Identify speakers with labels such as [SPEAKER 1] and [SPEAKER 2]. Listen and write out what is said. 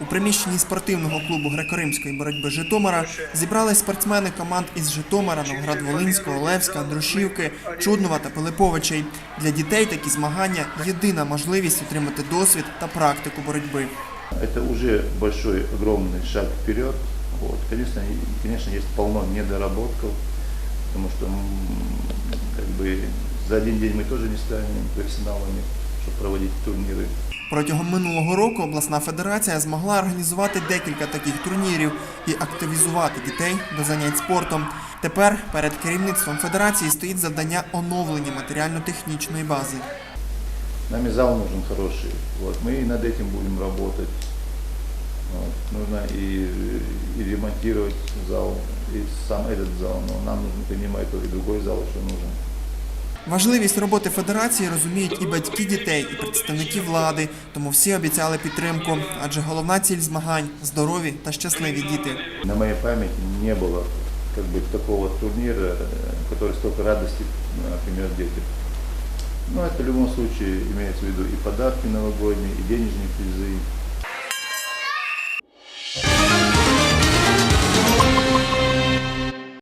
[SPEAKER 1] У приміщенні спортивного клубу греко-римської боротьби Житомира зібрались спортсмени команд із Житомира, Новград-Волинського, Олевська, Андрушівки, Чуднова та Пилиповичей. Для дітей такі змагання єдина можливість отримати досвід та практику боротьби.
[SPEAKER 2] Это уже большой, огромный шаг вперед. Вот. Конечно, и, конечно, есть полно недоработков, потому что м, как бы за один день мы тоже не станем профессионалами, чтобы проводить турниры.
[SPEAKER 1] Протягом минулого року обласна федерація змогла організувати декілька таких турнірів і активізувати дітей до занять спортом. Тепер перед керівництвом федерації стоїть завдання оновлення матеріально-технічної бази.
[SPEAKER 2] Нам и зал нужен хороший. Вот. Мы и над этим будем работать. Вот. Нужно и, и ремонтировать зал, и сам этот зал. Но нам нужно помимо этого и другой зал еще нужен.
[SPEAKER 1] Важливість роботи федерації розуміють і батьки дітей, і представники влади, тому всі обіцяли підтримку, адже головна ціль змагань здорові та щасливі діти.
[SPEAKER 2] На моей памяти не было как бы такого турнира, э, который столько радости э, принес детям. Но это в любом случае имеется в виду и подарки новогодние, и денежные призы,